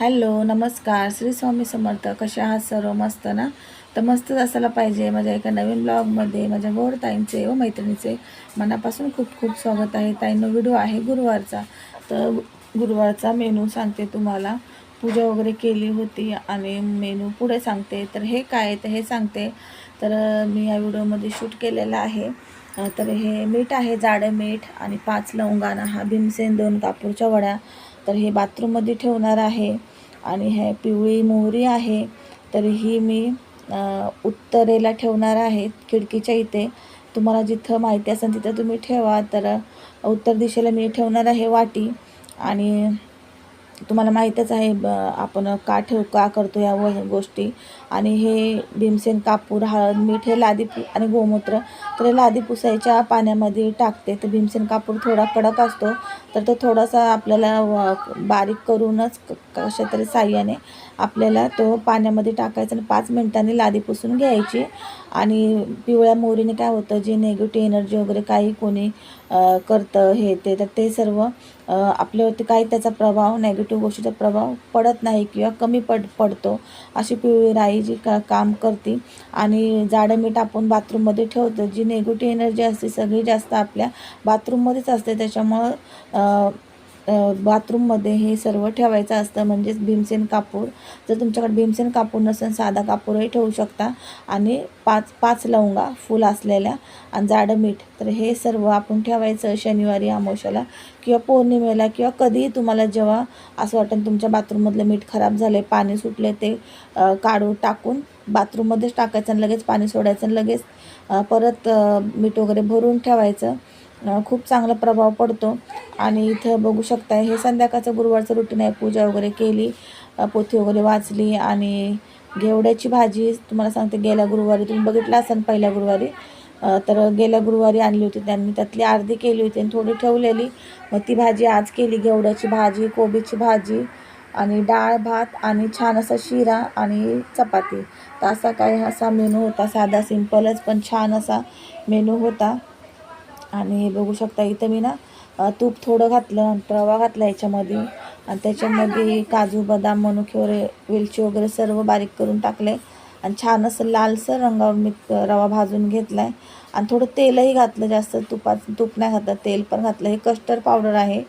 Hello नमस्कार. श्री स्वामी समर्थ. कशा आहात सर्व? मस्त ना? तर मस्तच असायला पाहिजे. माझ्या एका नवीन ब्लॉगमध्ये माझ्या गोड ताईंचे व मैत्रिणीचे मनापासून खूप खूप स्वागत आहे. ताईंनो व्हिडिओ आहे गुरुवारचा. तर गुरुवारचा मेनू सांगते तुम्हाला. पूजा वगैरे केली होती आणि मेनू पुढे सांगते. तर हे काय तर हे सांगते. तर मी या व्हिडिओमध्ये शूट केलेलं आहे. तर हे मीठ आहे जाडं मीठ आणि पाच लवंगाना हा भीमसेन दोन कापूरच्या वड्या. तर हे बाथरूममध्ये ठेवणार आहे. आणि हे पिवळी मोहरी आहे तर ही मी उत्तरेला ठेवणार आहे खिडकीच्या इथे. तुम्हाला जिथं माहिती असेल तिथं तुम्ही ठेवा तर उत्तर दिशेला मी ठेवणार आहे वाटी. आणि तुम्हाला माहीतच आहे ब आपण का ठेव का करतो या व गोष्टी. आणि हे भीमसेन कापूर हळद मीठ हे लादी पु आणि गोमूत्र. तर हे लादी पुसायच्या पाण्यामध्ये टाकते. तर भीमसेन कापूर थोडा कडक असतो तर तो थोडासा आपल्याला व- बारीक करूनच कशा तरी साह्याने आपल्याला तो पाण्यामध्ये टाकायचा आणि पाच मिनिटांनी लादी पुसून घ्यायची. आणि पिवळ्या मोहरीने काय होतं जे नेगेटिव्ह एनर्जी वगैरे काही कोणी करतं हे ते तर ते सर्व आपल्यावरती काही त्याचा प्रभाव नेगेटिव्ह गोष्टीचा प्रभाव पडत नाही किंवा कमी पड पडतो. अशी पिवळी राई जी का काम करते. आणि जाडं मीठ आपण बाथरूममध्ये ठेवतो. जी नेगेटिव्ह एनर्जी असते सगळी जास्त आपल्या बाथरूममध्येच असते. त्याच्यामुळं बाथरूममध्ये हे सर्व ठेवायचं असतं म्हणजेच भीमसेन कापूर. जर तुमच्याकडे भीमसेन कापूर नसेल साधा कापूरही ठेवू शकता. आणि पाच पाच लवंगा फुल असलेल्या आणि जाडं मीठ. तर हे सर्व आपण ठेवायचं शनिवारी आमोशाला किंवा पौर्णिमेला किंवा कधीही तुम्हाला जेव्हा असं वाटेल तुमच्या बाथरूममधलं मीठ खराब झालं पाणी सुटले ते काढून टाकून बाथरूममध्येच टाकायचं आणि लगेच पाणी सोडायचं आणि लगेच परत मीठ वगैरे भरून ठेवायचं. खूप चांगला प्रभाव पडतो. आणि इथं बघू शकता हे संध्याकाळचं गुरुवारचं रुटीन आहे. पूजा वगैरे केली पोथी वगैरे वाचली आणि घेवड्याची भाजी तुम्हाला सांगते गेल्या गुरुवारी तुम्ही बघितलं असाल पहिल्या गुरुवारी. तर गेल्या गुरुवारी आणली होती त्यांनी त्यातली अर्धी केली होती आणि थोडी ठेवलेली. मग ती भाजी आज केली घेवड्याची भाजी कोबीची भाजी आणि डाळ भात आणि छान असा शिरा आणि चपाती. तर असा काही असा मेनू होता साधा सिंपलच पण छान असा मेनू होता. आणि बघू शकता इथं मी ना तूप थोडं घातलं आणि रवा घातला याच्यामध्ये. आणि त्याच्यामध्ये काजू बदाम मनुके वगैरे वेलची वगैरे सर्व बारीक करून टाकले. आणि छान असं लालसर रंगावर मी रवा भाजून घेतला आहे आणि थोडं तेलही घातलं जास्त तुपात तूप नाही घातलं तेल पण घातलं. हे कस्टर्ड पावडर आहे.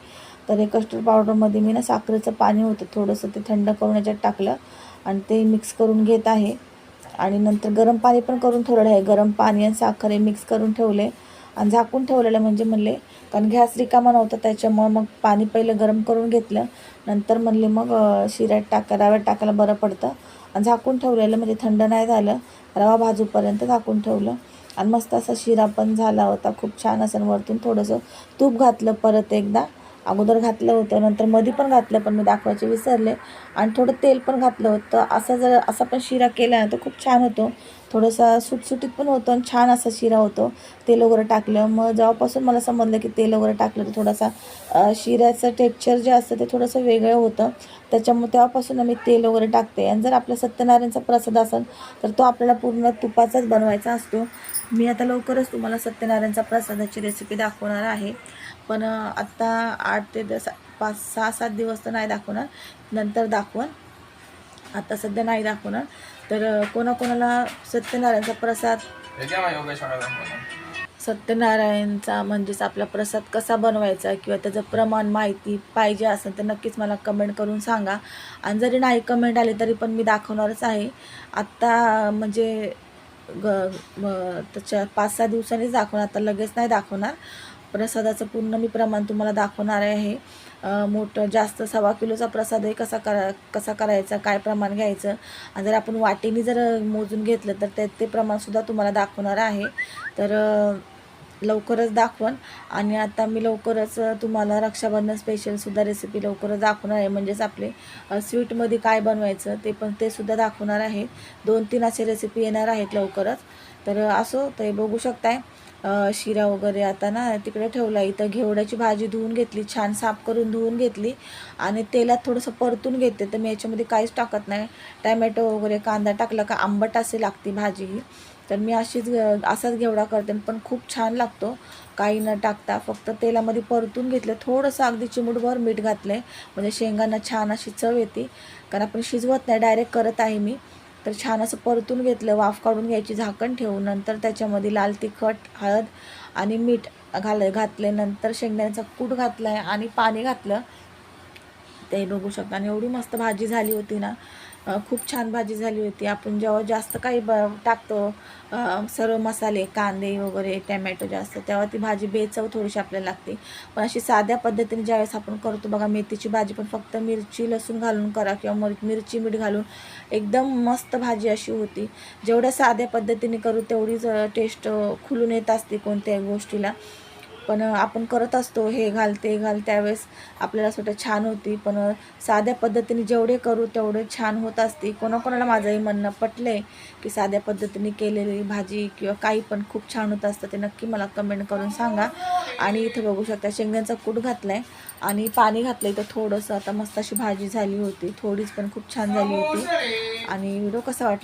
तर हे कस्टर्ड पावडरमध्ये मी ना साखरेचं पाणी होतं थोडंसं ते थंड करून याच्यात टाकलं. आणि ते मिक्स करून घेत आहे. आणि नंतर गरम पाणी पण करून ठेवलेलं आहे. गरम पाणी आणि साखर हे मिक्स करून ठेवले. आणि झाकून ठेवलेलं म्हणजे म्हणले कारण गॅस रिकामा नव्हता त्याच्यामुळं मग पाणी पहिलं गरम करून घेतलं. नंतर म्हणले मग शिऱ्यात टाका रव्यात टाकायला बरं पडतं. आणि झाकून ठेवलेलं म्हणजे थंड नाही झालं. रवा भाजूपर्यंत झाकून ठेवलं. आणि मस्त असा शिरा पण झाला होता. खूप छान असं. वरतून थोडंसं तूप घातलं परत एकदा. अगोदर घातलं होतं नंतर मध्ये पण घातलं पण मी दाखवायचे विसरले. आणि थोडं तेल पण घातलं होतं. असा जर असा पण शिरा केला ना तर खूप छान होतो. थोडंसं सुटसुटीत पण होतो आणि छान असा शिरा होतो. तेल वगैरे टाकलं मग जेव्हापासून मला समजलं की तेल वगैरे टाकलं तर थोडासा शिऱ्याचं टेक्स्चर जे असतं ते थोडंसं वेगळं होतं. त्याच्यामुळे तेव्हापासून आम्ही तेल वगैरे टाकते. आणि जर आपला सत्यनारायणचा प्रसाद असेल तर तो आपल्याला पूर्ण तुपाचाच बनवायचा असतो. मी आता लवकरच तुम्हाला सत्यनारायणचा प्रसादाची रेसिपी दाखवणार आहे. पण आत्ता आठ ते दस पाच सहा सात दिवस तर नाही दाखवणार. नंतर दाखवण आता सध्या नाही दाखवणार. तर कोणाकोणाला सत्यनारायणचा प्रसाद सत्यनारायणचा म्हणजेच आपला प्रसाद कसा बनवायचा किंवा त्याचं प्रमाण माहिती पाहिजे असेल तर नक्कीच मला कमेंट करून सांगा. आणि जरी नाही कमेंट आली तरी पण मी दाखवणारच आहे. आत्ता म्हणजे ग त्याच्या पाच सहा दिवसांनीच दाखवणार आता लगेच नाही दाखवणार. प्रसादाचं पूर्ण मी प्रमाण तुम्हाला दाखवणार आहे. मोठं जास्त सव्वा किलोचा प्रसाद आहे कसा करा कसा करायचा काय प्रमाण घ्यायचं? आणि जर आपण वाटीने जर मोजून घेतलं तर ते ते प्रमाणसुद्धा तुम्हाला दाखवणार आहे. तर लवकरच दाखवण आणि आता मी लवकरच तुम्हाला रक्षाबंधन स्पेशलसुद्धा रेसिपी लवकरच दाखवणार आहे. म्हणजेच आपले स्वीटमध्ये काय बनवायचं ते पण ते सुद्धा दाखवणार आहे. दोन तीन असे रेसिपी येणार आहेत लवकरच. तर असो ते बघू शकताय. शिरा वगैरे आता ना तिकडे ठेवला इथं घेवड्याची भाजी धुवून घेतली छान साफ करून धुवून घेतली आणि तेलात थोडंसं परतून घेते. तर मी याच्यामध्ये काहीच टाकत नाही. टॅमॅटो वगैरे कांदा टाकला का आंबट असे लागते भाजी. ही तर मी अशीच असाच घेवडा करते. पण खूप छान लागतो. काही न टाकता फक्त तेलामध्ये परतून घेतलं. थोडंसं अगदी चिमूटभर मीठ घातलं आहे म्हणजे शेंगांना छान अशी चव येते. कारण आपण शिजवत नाही डायरेक्ट करत आहे मी. तर छान असं परतून घेतलं वाफ काढून घ्यायची झाकण ठेवून नंतर त्याच्यामध्ये लाल तिखट हळद आणि मीठ घाल घातले. नंतर शेंगदाण्याचा कूट घातला आहे आणि पाणी घातलं. ते बघू शकता. आणि एवढी मस्त भाजी झाली होती ना. खूप छान भाजी झाली होती. आपण जेव्हा जास्त काही ब टाकतो सर्व मसाले कांदे वगैरे टॅमॅटो जास्त तेव्हा ती भाजी बेचव थोडीशी आपल्याला लागते. पण अशी साध्या पद्धतीने ज्यावेळेस आपण करतो बघा मेथीची भाजी पण फक्त मिरची लसूण घालून करा किंवा मिर- मिरची मीठ घालून एकदम मस्त भाजी अशी होती. जेवढ्या साध्या पद्धतीने करू तेवढीच टेस्ट खुलून येत असते कोणत्याही गोष्टीला. पण आपण करत असतो हे घाल ते घाल त्यावेळेस आपल्याला असं वाटतं छान होती. पण साध्या पद्धतीने जेवढे करू तेवढे छान होत असते. कोणाकोणाला माझंही म्हणणं पटलं आहे की साध्या पद्धतीने केलेली भाजी किंवा काही पण खूप छान होत असतं ते नक्की मला कमेंट करून सांगा. आणि इथे बघू शकता शेंगांचा कूट घातला आहे आणि पाणी घातलं इथं थोडंसं आता मस्त अशी भाजी झाली होती. थोडीच पण खूप छान झाली होती. आणि व्हिडिओ कसा वाटला?